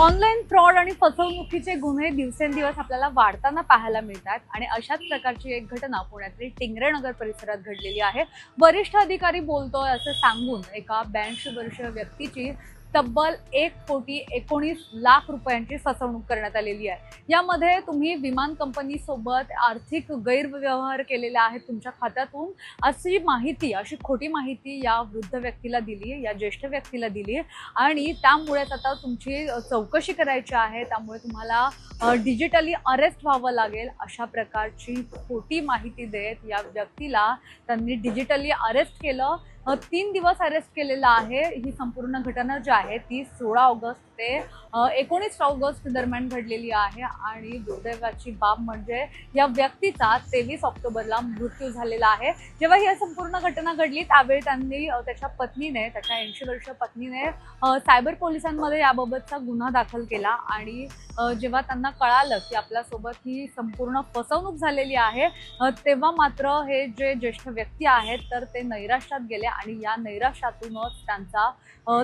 Online fraud आणि फसवणुकीचे गुन्हे दिवसेंदिवस आपल्याला वाढताना पाहायला मिळतात आणि अशाच प्रकारची एक घटना पुण्यातील टिंगरे नगर परिसरात घडलेली आहे. वरिष्ठ अधिकारी बोलतोय असं सांगून एका ब्याऐंशी वर्षीय व्यक्तीची तब्बल एक कोटी एकोणीस लाख रुपयांची फसवणूक करण्यात आलेली आहे. यामध्ये तुम्ही विमान कंपनीसोबत आर्थिक गैरव्यवहार केलेले आहेत तुमच्या खात्यातून. अशी माहिती अशी खोटी माहिती या वृद्ध व्यक्तीला दिली या ज्येष्ठ व्यक्तीला दिली आणि त्यामुळेच आता तुमची चौकशी करायची आहे. त्यामुळे तुम्हाला डिजिटली अरेस्ट व्हावं लागेल अशा प्रकारची खोटी माहिती देत या व्यक्तीला त्यांनी डिजिटली अरेस्ट केलं. तीन दिवस अरेस्ट केलेलं आहे. ही संपूर्ण घटना जी आहे ती सोळा ऑगस्ट ते एकोणीस ऑगस्ट दरम्यान घडलेली आहे आणि दुर्दैवाची बाब म्हणजे या व्यक्तीचा तेवीस ऑक्टोबरला मृत्यू झालेला आहे. जेव्हा ही संपूर्ण घटना घडली त्यावेळी त्यांनी त्याच्या पत्नीने त्याच्या ऐंशी वर्ष पत्नीने सायबर पोलिसांमध्ये याबाबतचा गुन्हा दाखल केला आणि जेव्हा त्यांना कळालं की आपल्यासोबत ही संपूर्ण फसवणूक झालेली आहे तेव्हा मात्र हे जे ज्येष्ठ व्यक्ती आहेत तर ते नैराश्यात गेले आणि या नैराश्यातूनच त्यांचा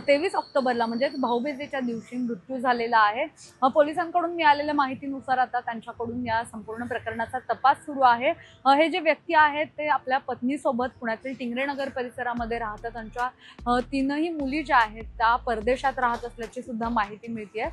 तेवीस ऑक्टोबरला म्हणजेच भाऊबीजेच्या दिवशी मृत्यू झालेला आहे. पोलिसांकडून मिळालेल्या माहितीनुसार आता त्यांच्याकडून या संपूर्ण प्रकरणाचा तपास सुरू आहे. हे जे व्यक्ती आहेत ते आपल्या पत्नीसोबत पुण्यातील टिंगरेनगर परिसरामध्ये राहतात. त्यांच्या तीनही मुली ज्या आहेत त्या परदेशात राहत असल्याची सुद्धा माहिती मिळते